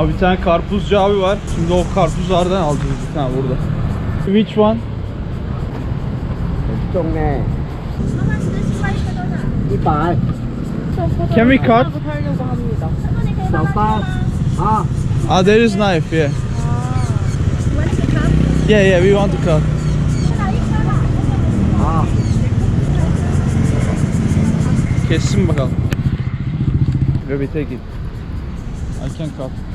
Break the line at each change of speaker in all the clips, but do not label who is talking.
Abi bir tane karpuzcu abi var. Şimdi o karpuzlardan alacağız bir tane burada. Which one?
Çok ne? 이빨.
Can we cut?
하려고 합니다.
Ah, there is knife, yeah. Yeah, yeah, we want to cut.
아.
Kessin bakalım. Ve bir tek I can cut.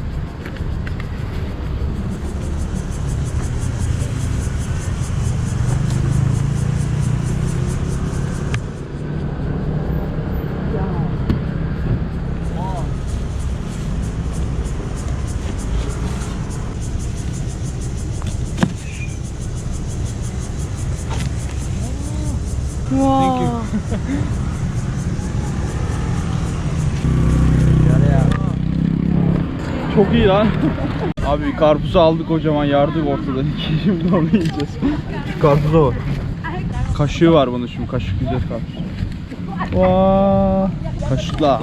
Çok iyi lan. Abi karpuzu aldık kocaman yardık ortadan şimdi onu yiyeceğiz. Şu karpuza bak. Kaşığı var bunun şimdi kaşık yiyeceğiz karpuz. Vaa. Kaşıkla.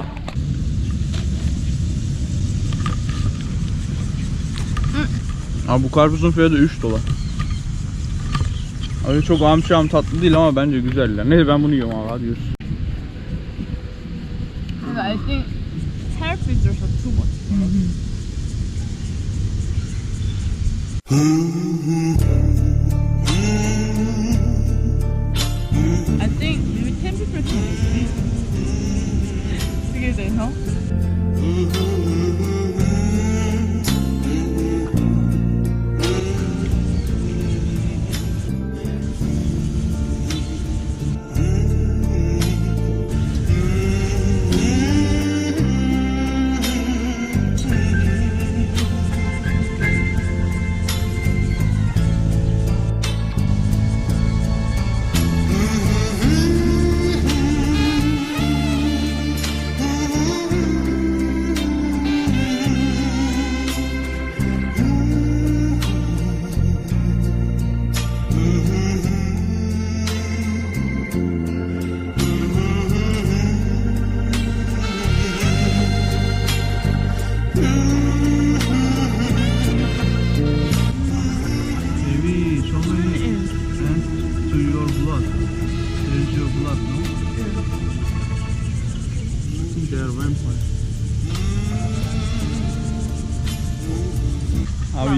Abi bu karpuzun fiyatı 3 dolar. Öyle çok amçam tatlı değil ama bence güzeller. Neyse ben bunu yiyorum abi hadi görüşürüz.
I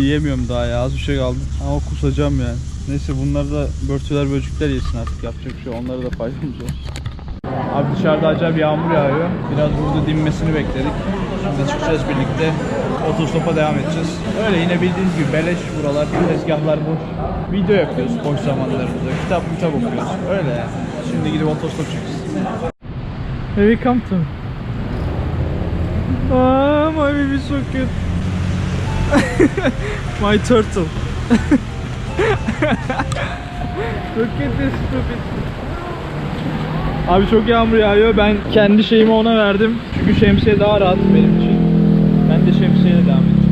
yiyemiyorum daha ya az bir şey kaldı ama kusacağım yani. Neyse bunları da börtüler böcekler yesin artık yapacak bir şey onlara da faydamız olsun. Abi dışarıda acayip yağmur yağıyor. Biraz burada dinmesini bekledik. Şimdi çıkacağız birlikte. Otostopa devam edeceğiz. Öyle yine bildiğiniz gibi beleş buralar, tezgahlar boş. Video yapıyoruz boş zamanlarımızda. Kitap kitap okuyoruz. Öyle yani. Şimdi gidip otostop çekeceğiz. We come to. Ah, my baby so. my turtle. Look at this stupid. Abi çok yağmur yağıyor. Ben kendi şeyimi ona verdim. Çünkü şemsiye daha rahat benim için. Ben de şemsiyeyle devam edeceğim.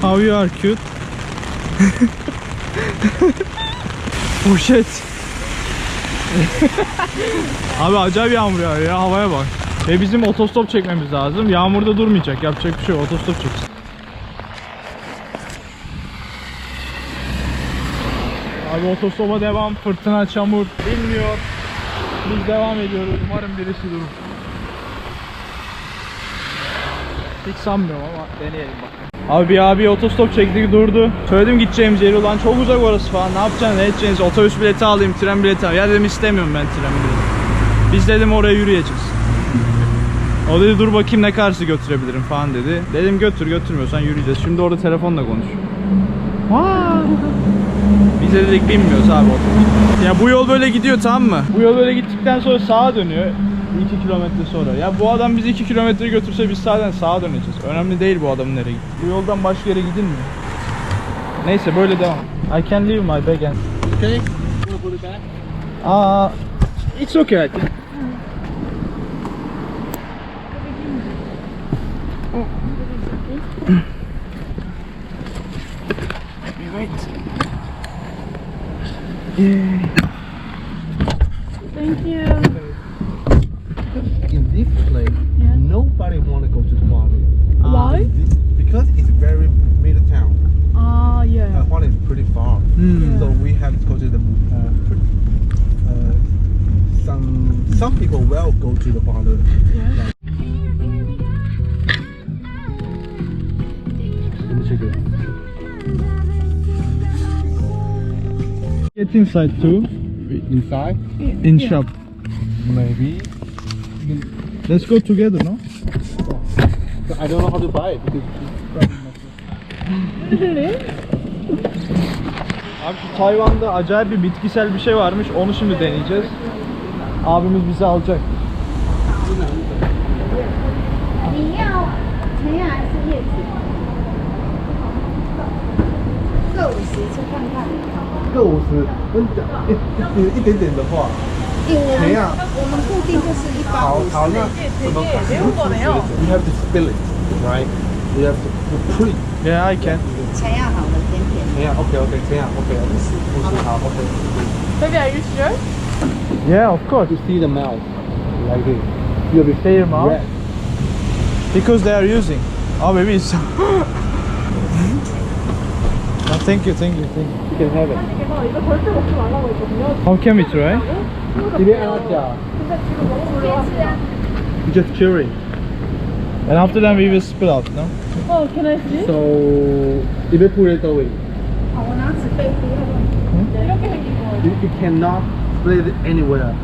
How you are cute. Poşet. Abi acayip yağmur yağıyor ya havaya bak. Ve bizim otostop çekmemiz lazım. Yağmurda durmayacak. Yapacak bir şey yok. Otostop çeksin. Abi otostopa devam. Fırtına, çamur. Bilmiyor. Biz devam ediyoruz. Umarım birisi durur. Hiç sanmıyorum ama deneyelim bak. Abi abi otostop çektik durdu. Söyledim gideceğimiz yeri ulan çok uzak orası falan. Ne yapacaksın ne edeceksiniz? Otobüs bileti alayım, tren bileti alayım. Ya dedim istemiyorum ben tren bileti. Biz dedim oraya yürüyeceğiz. O dedi dur bakayım ne karşı götürebilirim falan dedi. Dedim götür götürmüyorsan yürüyeceğiz. Şimdi orada telefonla konuş. Vay. Biz de dedik bilmiyoruz abi otobüs. Ya bu yol böyle gidiyor tamam mı? Bu yol böyle gittikten sonra sağa dönüyor. 2 kilometre sonra. Ya bu adam bizi 2 kilometre götürse biz zaten sağa döneceğiz. Önemli değil bu adamın nereye gitti. Bu yoldan başka yere gidilmiyor. Neyse böyle devam. I can leave my bag and...
Okay?
Aa, it's okay I think. Let me wait.
People will go to the me check it.
Get inside too.
Inside,
In shop.
maybe.
Let's go together, no?
I don't know how to buy it because
Abi şu Tayvan'da acayip bir bitkisel bir şey varmış. Onu şimdi deneyeceğiz. Abimiz bizi alacak.
你要陈亚还是叶子？各五十吃看看。
各五十，跟一一一点点的话，
因为我们
怎样
我们固定就是一包五十。
好好那怎么看？You have to spill it, right? You have to to pre.
Yeah, I can.
陈亚好的甜甜。
这样，OK OK，这样 OK，五十五十好 OK。
Baby, are you sure?
Yeah, of course.
You see the mouth, like this. You will
see your mouth?
Yes.
Because they are using. Oh, maybe it's... no, thank you, thank you, thank you.
You can have it.
How can we try?
Just curing.
And after that we will spill out, no?
Oh, can I see?
So, evaporate away.
Hmm?
You, you cannot played anywhere.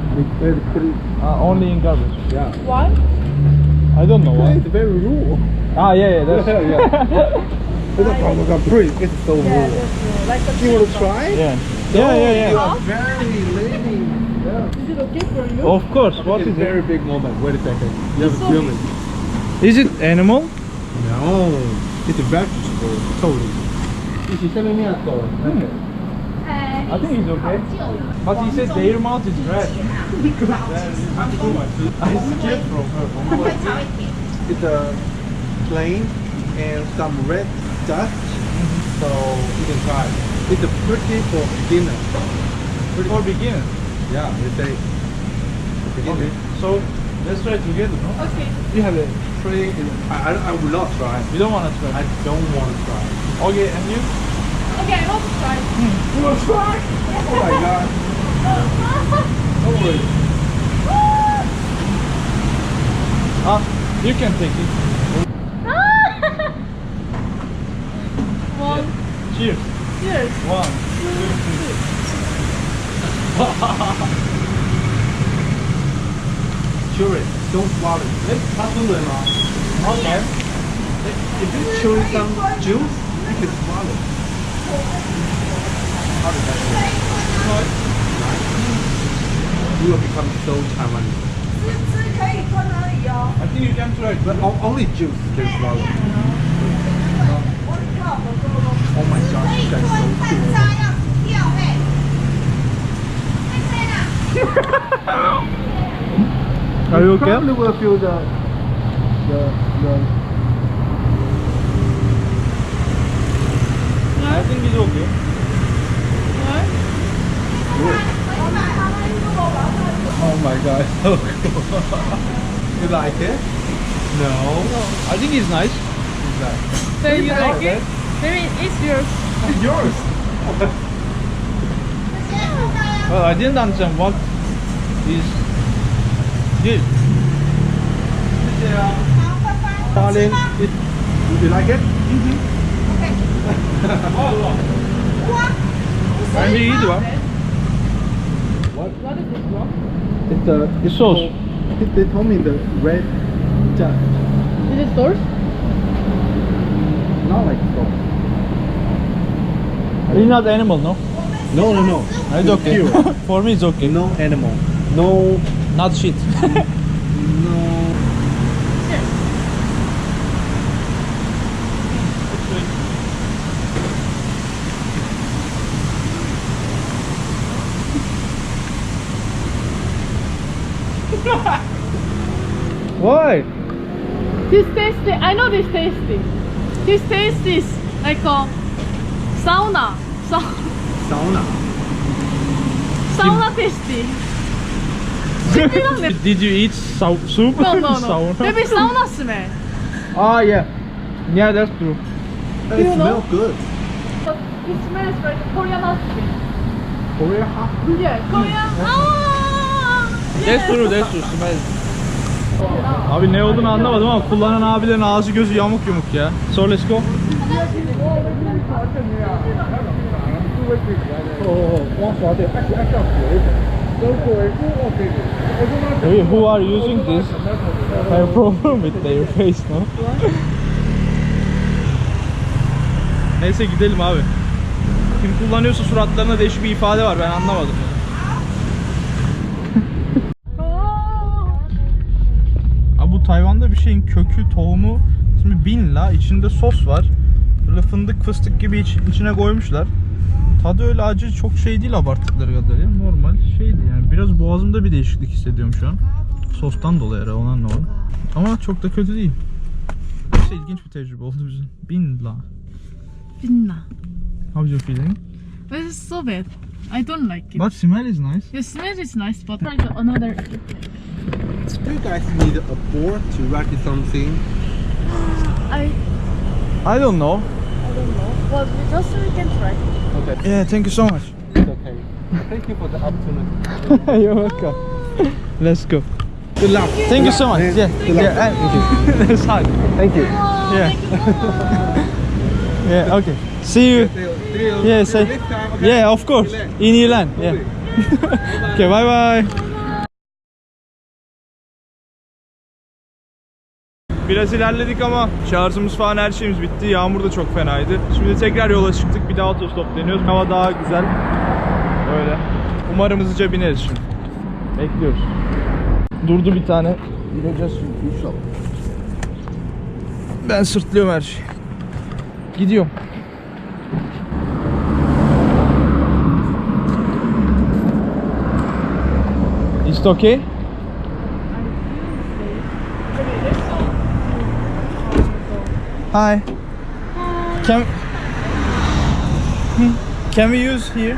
Uh, only in garbage.
Yeah.
Why?
I don't know why.
It's very rude.
Ah, yeah, yeah, that's yeah. yeah.
it's a problem. It's so yeah.
Like
you want to try?
Yeah. Yeah, yeah, yeah.
You are very. Yeah.
Is it okay for you?
Of course. What
it's
is
very
it?
big moment. Wait a second. You it's have
so
a human.
Is it animal?
No. It's a vegetable. Totally. She's telling me a story. Hmm.
Okay.
I think he's okay. But he said their mouth is red. I scared from her.
It's a plain and some red dust. So you can try. It's a pretty for beginner.
Pretty for beginner?
Yeah, they say.
Okay. So let's try together, no?
Okay.
You have a
pretty. I, I, I would not try.
You don't want to try?
I don't want to try.
Okay, and you?
Okay, I'll try.
You want to try? Oh my god. Don't worry.
Huh? You can take it.
One.
Cheers.
Cheers.
One. Two, three.
Chew. Don't swallow. Let's pass on the mouth.
Okay.
If you chew some juice, you can swallow. How did that work? You will become so Taiwanese.
I think you can try it,
but only juice can swallow. Oh my god! you guys so cool.
Are you okay?
You probably will feel the, the, the
I think he's okay.
What?
Oh my god, oh, so cool. you like it? No.
I think it's nice.
So you like it? Maybe it's yours.
Yours.
Well, I didn't understand what is this.
Darling, it, you like it? Mm-hmm.
Bence iyiydi bak.
What?
What is this one?
It's a
It's sauce.
They, they told me the red dust,
Is it sauce?
not like sauce.
It's not animal, no?
No, no, no.
It's okay.
Pure.
For me, it's okay.
No animal. No,
Not shit.
no.
Why?
This tasty. I know this tasty. This taste is like a sauna. Sa
Sauna.
sauna tasty.
Did, you eat so soup?
No, no, no.
sauna?
Maybe sauna smell.
Ah, yeah. Yeah, that's true.
It smells good.
It smells like Korean ice Korean
Korea hot.
Yeah, Korean. Ah!
That's true, that's true. Smells. Abi ne olduğunu anlamadım ama kullanan abilerin ağzı gözü yamuk yumuk ya. So let's go. Hey, who are using this have a problem with their face, no? Neyse gidelim abi. Kim kullanıyorsa suratlarına değişik bir ifade var ben anlamadım. Tayvan'da bir şeyin kökü, tohumu ismi binla. içinde sos var. Böyle fındık fıstık gibi iç- içine koymuşlar. Tadı öyle acı çok şey değil abarttıkları kadarıyla. Normal şeydi yani. Biraz boğazımda bir değişiklik hissediyorum şu an. Sostan dolayı herhalde onu anlamadım. Ama çok da kötü değil. İşte ilginç bir tecrübe oldu bizim. Binla.
Binna.
How's your feeling?
This is so bad. I don't like it.
But smell is nice.
The smell is nice, but the another.
Do you guys need a board to write something?
I
I don't know.
I don't know. But we just we can try.
Okay,
Yeah, thank you so much.
it's okay. Thank you for the opportunity.
You're welcome. Let's go.
Good luck.
Thank you so much. Yeah,
Good luck.
yeah. and- Let's hug.
Thank you.
Yeah. yeah. Okay. See you.
See you.
Yeah.
See you
Say.
next time, okay?
Yeah, of course. In Ilan. Yeah. Okay. Bye bye. Biraz ilerledik ama şarjımız falan her şeyimiz bitti. Yağmur da çok fenaydı. Şimdi tekrar yola çıktık. Bir daha otostop deniyoruz. Hava daha güzel. Böyle. Umarım hızlıca bineriz şimdi. Bekliyoruz. Durdu bir tane. Bineceğiz şimdi inşallah. Ben sırtlıyorum her şeyi. Gidiyorum. Is it okay? Hi. Can Hmm. Can we use here?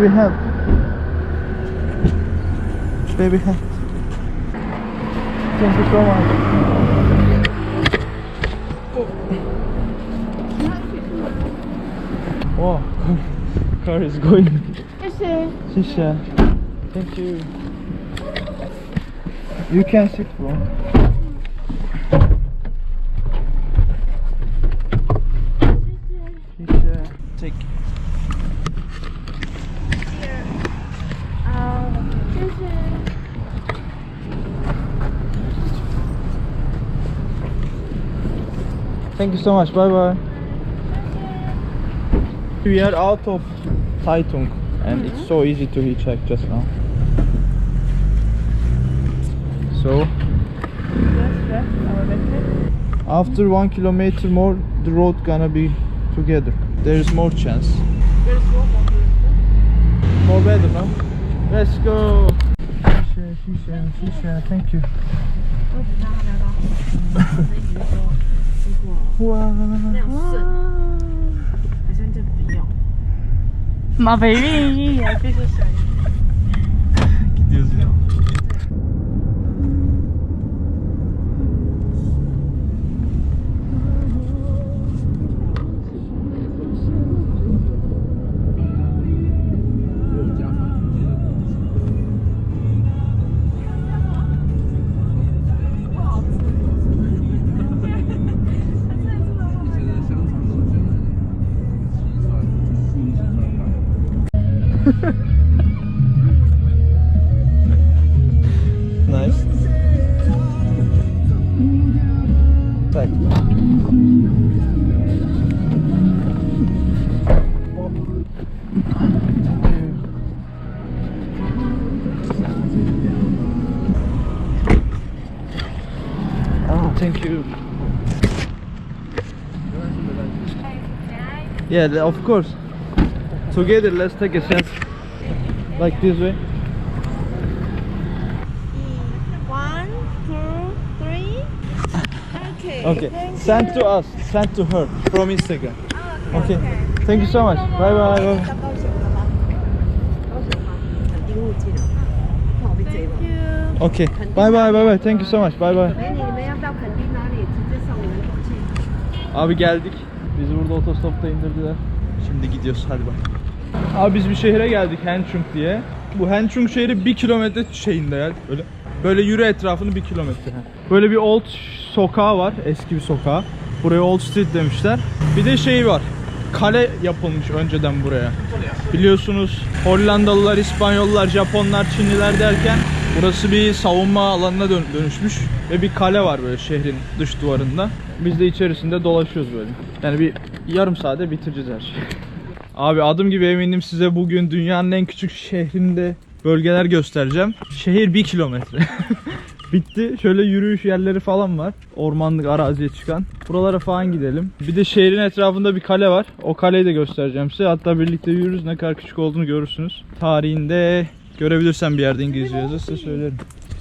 We have baby hat. Thank you so much. Oh, car is going. Shisha. Thank you. You can sit, bro. Shisha. Take. Thank you so much. Bye bye. We are out of Taitung and it's so easy to hitchhike just now. So after one kilometer more the road gonna be together. There is more chance. More better no? Let's go. Shisha, shisha, shisha. Thank you. wow.
My baby. I feel so shy.
Gidiyoruz yine. Yeah, of course. Together, let's take a chance. Like this way.
One, two, three. Okay.
Okay. Thank Send you. to us. Send to her from Instagram. Oh, okay, okay. okay. Thank you so much. Bye bye. bye. Okay. Bye bye bye bye. Thank you so much. Bye bye. Abi geldik. Burada otostopta indirdiler. Şimdi gidiyoruz. Hadi bak. Abi biz bir şehre geldik Henchung diye. Bu Henchung şehri bir kilometre şeyinde ya. Böyle böyle yürü etrafını bir kilometre. Böyle bir old sokağı var. Eski bir sokağı. Buraya Old Street demişler. Bir de şey var. Kale yapılmış önceden buraya. Biliyorsunuz Hollandalılar, İspanyollar, Japonlar, Çinliler derken burası bir savunma alanına dön- dönüşmüş. Ve bir kale var böyle şehrin dış duvarında. Biz de içerisinde dolaşıyoruz böyle. Yani bir yarım saate bitireceğiz her şeyi. Abi adım gibi eminim size bugün dünyanın en küçük şehrinde bölgeler göstereceğim. Şehir bir kilometre. Bitti. Şöyle yürüyüş yerleri falan var. Ormanlık araziye çıkan. Buralara falan gidelim. Bir de şehrin etrafında bir kale var. O kaleyi de göstereceğim size. Hatta birlikte yürürüz. Ne kadar küçük olduğunu görürsünüz. Tarihinde görebilirsem bir yerde İngilizce size söylerim.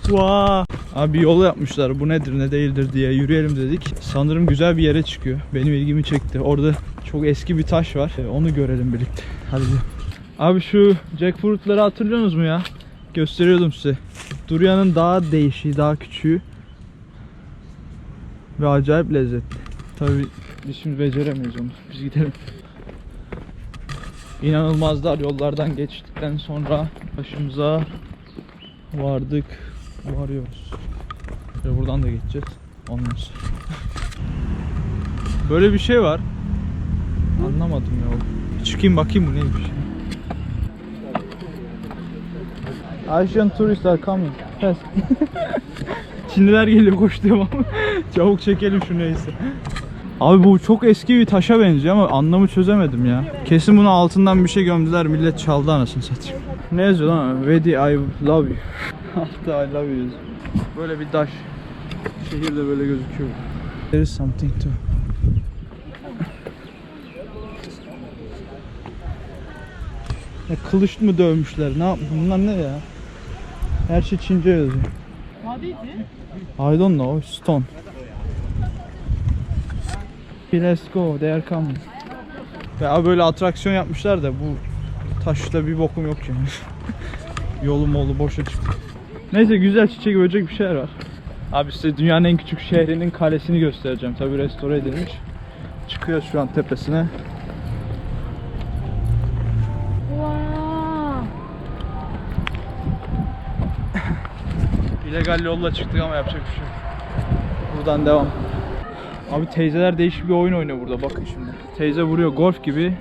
Vaa! Abi yol yapmışlar. Bu nedir ne değildir diye yürüyelim dedik. Sanırım güzel bir yere çıkıyor. Benim ilgimi çekti. Orada çok eski bir taş var. Ee, Onu görelim birlikte. Hadi gidelim. Abi şu jackfruitları hatırlıyorsunuz mu ya? Gösteriyordum size. Durian'ın daha değişiği, daha küçüğü. Ve acayip lezzetli. Tabii biz şimdi beceremeyiz onu. Biz gidelim. İnanılmaz dar yollardan geçtikten sonra başımıza vardık. Varıyoruz. Ve buradan da geçeceğiz. Ondan sonra. Böyle bir şey var. Anlamadım ya. Çıkayım bakayım bu neymiş. Asian tourists are coming. Fast. Çinliler geliyor koştuğum ama. Çabuk çekelim şu neyse. Abi bu çok eski bir taşa benziyor ama anlamı çözemedim ya. Kesin bunu altından bir şey gömdüler millet çaldı anasını satayım. Ne yazıyor lan? Wedi I love you. Altta I love you yazıyor. Böyle bir taş. Şehirde böyle gözüküyor. There is something to. Ya kılıç mı dövmüşler? Ne yap- Bunlar ne ya? Her şey Çince yazıyor.
What is it?
I don't know. Stone. Let's go. They are coming. Ya böyle atraksiyon yapmışlar da bu taşta bir bokum yok yani. Yolu molu boşa çıktı. Neyse güzel çiçek böcek bir şeyler var. Abi size dünyanın en küçük şehrinin kalesini göstereceğim. Tabi restore edilmiş. Çıkıyoruz şu an tepesine.
Wow.
İllegal yolla çıktık ama yapacak bir şey yok. Buradan devam. Abi teyzeler değişik bir oyun oynuyor burada bakın şimdi. Teyze vuruyor golf gibi.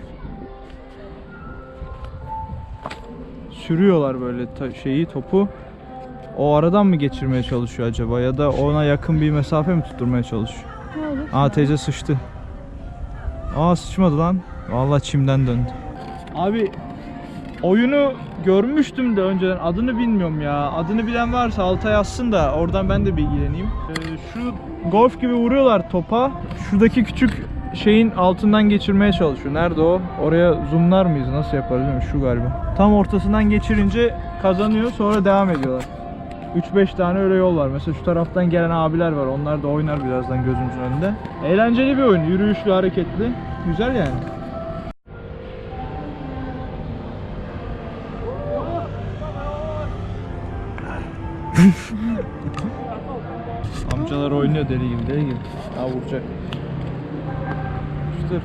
Sürüyorlar böyle şeyi topu. O aradan mı geçirmeye çalışıyor acaba ya da ona yakın bir mesafe mi tutturmaya çalışıyor? Aa teyze sıçtı. Aa sıçmadı lan. Vallahi çimden döndü. Abi oyunu görmüştüm de önceden adını bilmiyorum ya. Adını bilen varsa alta yazsın da oradan ben de bilgileneyim. Ee, şu golf gibi vuruyorlar topa. Şuradaki küçük şeyin altından geçirmeye çalışıyor. Nerede o? Oraya zoomlar mıyız? Nasıl yaparız? Şu galiba. Tam ortasından geçirince kazanıyor sonra devam ediyorlar. 3-5 tane öyle yol var. Mesela şu taraftan gelen abiler var. Onlar da oynar birazdan gözümüzün önünde. Eğlenceli bir oyun. Yürüyüşlü, hareketli. Güzel yani. Oynuyor deli gibi deli gibi. Ha vuracak. Dur.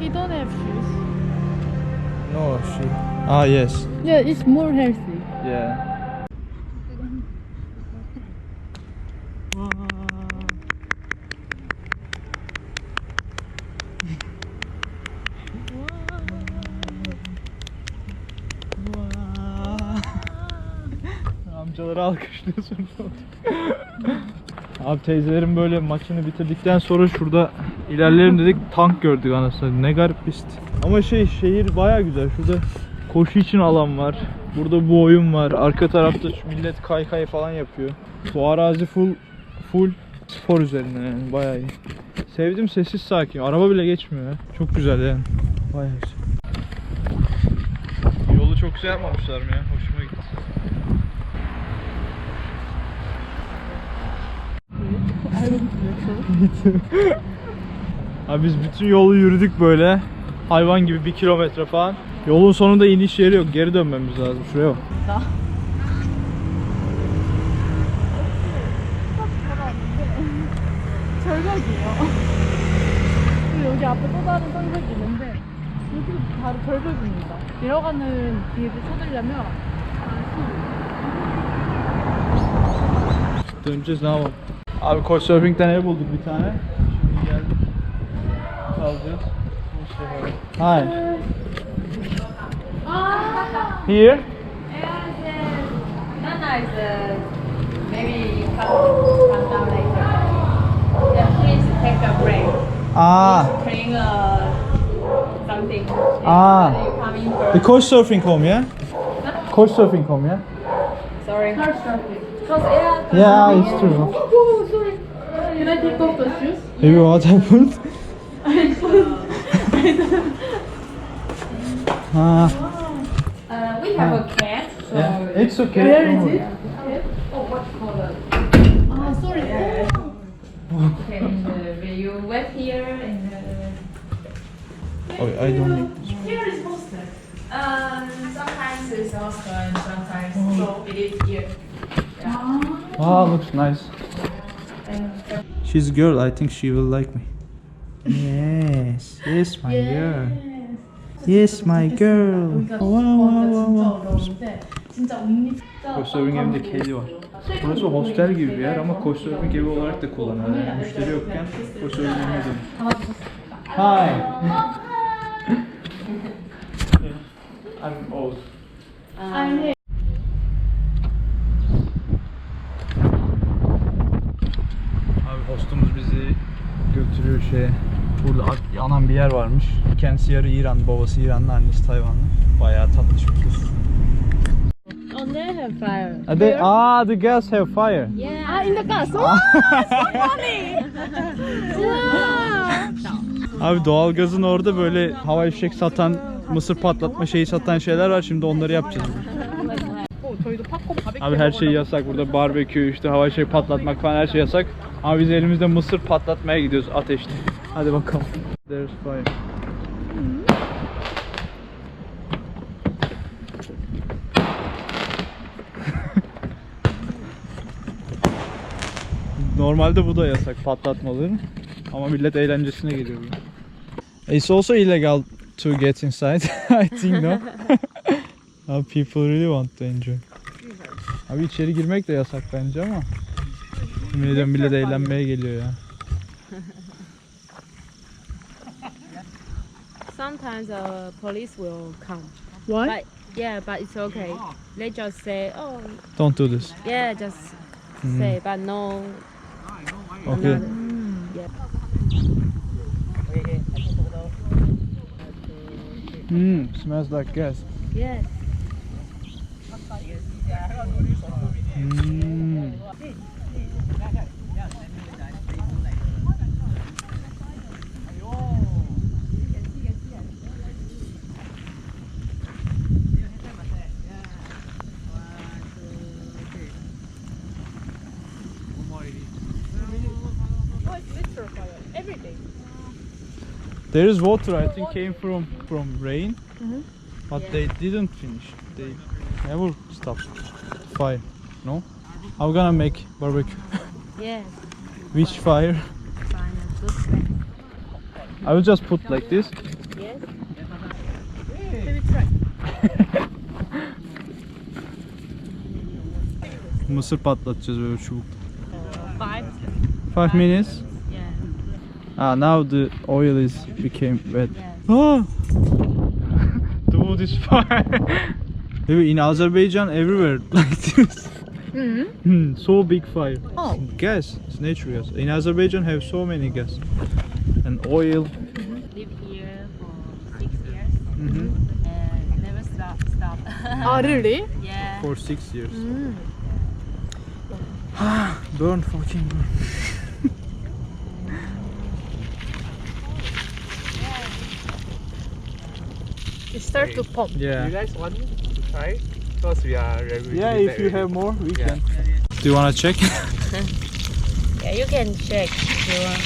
He don't have shoes.
No she. Ah yes.
Yeah, it's more healthy.
Yeah. Amcaları alkışlıyorsun. Abi teyzelerin böyle maçını bitirdikten sonra şurada ilerleyelim dedik tank gördük anasını. Ne garip pist. Ama şey şehir baya güzel. Şurada koşu için alan var. Burada bu oyun var. Arka tarafta şu millet kaykay falan yapıyor. Bu arazi full full spor üzerine yani baya iyi. Sevdim sessiz sakin. Araba bile geçmiyor. Çok güzel yani. Baya güzel. Yolu çok güzel yapmamışlar mı ya? Hoşuma gitti. Abi biz bütün yolu yürüdük böyle. Hayvan gibi bir kilometre falan. Yolun sonunda iniş yeri yok. Geri dönmemiz lazım. Şuraya bak.
절벽이에요. 여기 앞에 또 다른 성벽이 있는데 여기도 바로 절벽입니다. 내려가는 길을 찾으려면
Döneceğiz ne yapalım? Abi Couchsurfing'den ev bulduk bir tane. Şimdi geldik. Kalacağız. Hi. Here?
Not nice. Uh, maybe you come, come down later. Yeah, please take a break.
Ah,
Clean uh, something.
Ah.
And you come in
the
first.
Couchsurfing home, yeah? Couchsurfing home, yeah?
Sorry. Because yeah.
Yeah, it's true.
Oh, sorry. Can I take off the shoes?
Maybe what happened? ah,
Uh, we have a cat. So
yeah, it's okay.
Where
don't
is
worry.
it?
Oh, what color?
Ah, sorry.
Okay, and, uh, will you wait here and. Uh,
Oh, I don't need this.
Here is hostel.
Um, sometimes it's also and sometimes
Oh.
so it is here.
Ah, looks nice. She's a girl. I think she will like me. Yes, yes, my girl. Yes, my girl. Wow, wow, wow, wow. Koçörün evinde kedi var. Burası hostel gibi bir yer ama koçörün evi olarak da kullanılıyor. Yani müşteri yokken koçörün evine dönüyor. Hi. I'm old. I'm here. köşeye. Burada yanan bir yer varmış. Kendisi yarı İranlı, babası İranlı, annesi Tayvanlı. Bayağı tatlış bir kız.
Oh, On there have fire.
Ah, Are ah, the girls have fire.
Yeah.
Ah, in the gas. Wow, ah. ah, so funny.
Abi doğalgazın orada böyle hava fişek satan, mısır patlatma şeyi satan şeyler var. Şimdi onları yapacağız.
Oh,
Abi her şey yasak burada. Barbekü, işte hava şey patlatmak falan her şey yasak. Ama biz elimizde mısır patlatmaya gidiyoruz ateşte. Hadi bakalım. There's fire. Normalde bu da yasak patlatmaların. Ama millet eğlencesine geliyor. It's also illegal to get inside. I think no. People really want to enjoy. Abi içeri girmek de yasak bence ama. Yemin ediyorum millet eğlenmeye geliyor ya.
Sometimes uh, police will come.
What?
But yeah, but it's okay. They just say, oh,
Don't do this.
yeah, just
Hmm.
say, but no.
Okay.
Yeah.
Hmm, smells like gas.
Yes.
Hmm. There is water I think came from from rain.
Mhm.
But they didn't finish. They never stopped fire. No? I'm gonna make barbecue.
Yes.
Which fire? I will just put like this.
Yes.
Mısır patlatacağız böyle çubuk.
Five.
Five minutes.
Yeah.
Ah, now the oil is became wet.
Yes.
Ah! the wood is fire. In Azerbaijan everywhere like this. Hmm, so big fire.
Oh.
Gas, it's natural gas. In Azerbaijan have so many gas. And oil.
Live here for six years
Mhm.
and never stop. Stop.
아, really?
yeah.
For six years.
음.
Burn fucking burn.
It starts to pump.
Yeah.
You guys want to try? Because we are regularly
Yeah, if you have more, we
Yeah.
can. Do you wanna check?
Yeah, you can check if you want.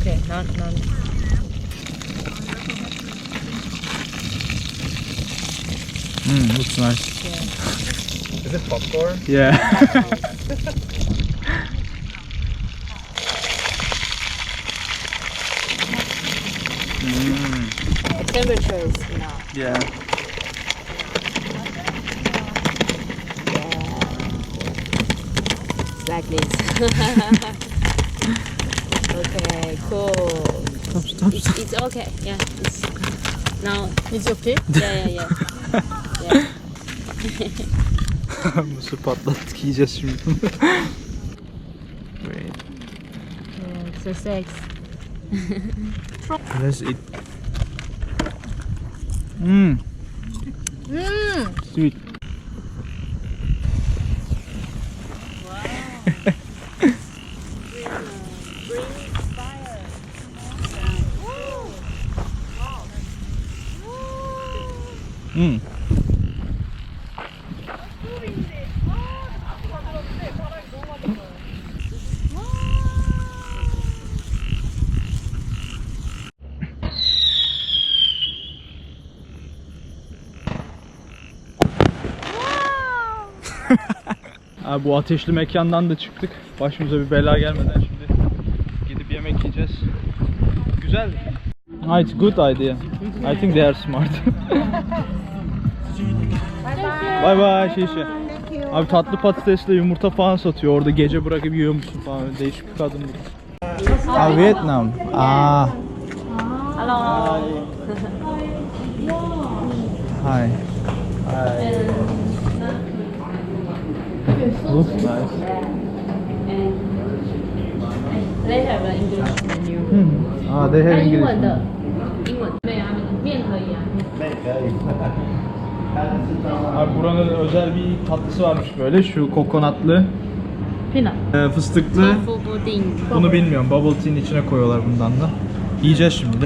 Okay, none, none.
Hmm, looks nice.
Is it popcorn?
Yeah.
The temperature is now.
Yeah.
like this. okay, cool.
Stop stop
It's, it's okay. Yeah, it's now.
It's okay?
Yeah, yeah, yeah. yeah.
Mısır patlattık yiyeceğiz şimdi. Wait.
yeah so sex.
Let's eat. Mmm.
Mmm.
Sweet. Abi bu ateşli mekandan da çıktık. Başımıza bir bela gelmeden şimdi gidip yemek yiyeceğiz. Güzel. İt's good idea. I think they are smart. bye bye şişe. Abi tatlı patatesle yumurta falan satıyor. Orada gece bırakıp yiyor musun falan. Değişik bir kadın bu. Ah Vietnam. Ah.
Hello.
Hi. Looks nice.
They have an English menu.
Hmm. Ah, they have
还有英
English.
文的，英文对啊，面可以啊。
Abi buranın özel bir tatlısı varmış böyle. Şu kokonatlı,
Peanut.
e, fıstıklı.
Tofu pudding.
Bunu bilmiyorum. Bubble tea'nin içine koyuyorlar bundan da. Yiyeceğiz şimdi.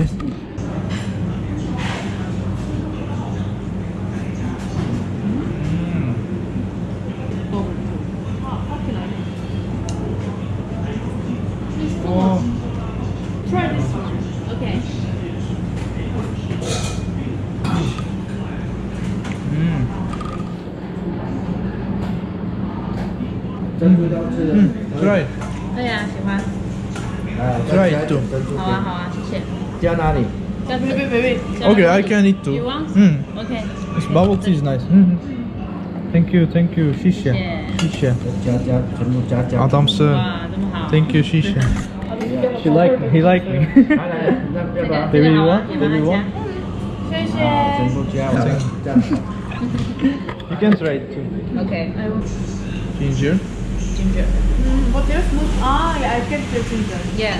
珍珠都吃的。
Hmm. Try.
对呀，喜欢。
啊
Try
加
it
点
too.
珍珠
好啊，好啊，谢谢。
加哪里？
加
Wait, wait, wait, wait.
Okay, I can eat too.
You want?
Hmm.
Okay.
This bubble tea is nice. Hmm. Thank you, thank you. Şişe.
Yeah.
Şişe.
加加全部加加。
Adamsın.
哇，这么好。
Thank you, Şişe. She like me. He like me.
来来，那要不要？
Baby, you
这个好啊
want?
你
Baby,
帮
you
他
want?
加。
谢谢。
啊，全部加完，这样好。
You can try it too.
Okay.
Ginger.
Ginger.
What else? Ah, yeah, I get the ginger.
Yeah.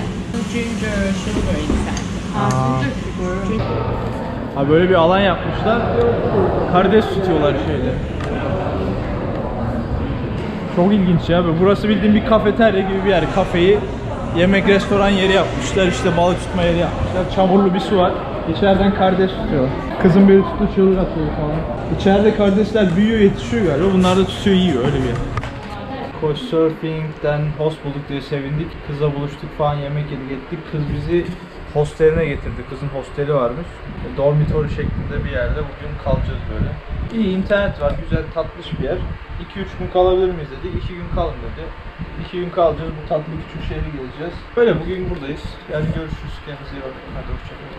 Ginger sugar inside.
Ah, ginger sugar.
Ha böyle bir alan yapmışlar. Karides tutuyorlar şeyde. Çok ilginç ya. Böyle Burası bildiğin bir kafeterya gibi bir yer. Kafeyi yemek restoran yeri yapmışlar. İşte balık tutma yeri yapmışlar. Çamurlu bir su var. İçeriden karides tutuyor. Kızın biri tuttu çığlık atıyor falan. İçeride karidesler büyüyor yetişiyor galiba. Bunlar da tutuyor yiyor öyle bir yer. Couchsurfing'den host bulduk diye sevindik. Kızla buluştuk falan yemek yedik ettik. Kız bizi hosteline getirdi. Kızın hosteli varmış. E, dormitory şeklinde bir yerde bugün kalacağız böyle. İyi internet var. Güzel tatlış bir yer. 2-3 gün kalabilir miyiz dedi. 2 gün kalın dedi. 2 gün kalacağız. Bu tatlı küçük şehri gezeceğiz. Böyle bugün buradayız. Yani görüşürüz. Kendinize iyi bakın. Hadi hoşçakalın.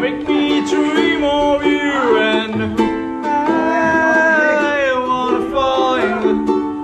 Make me dream of you and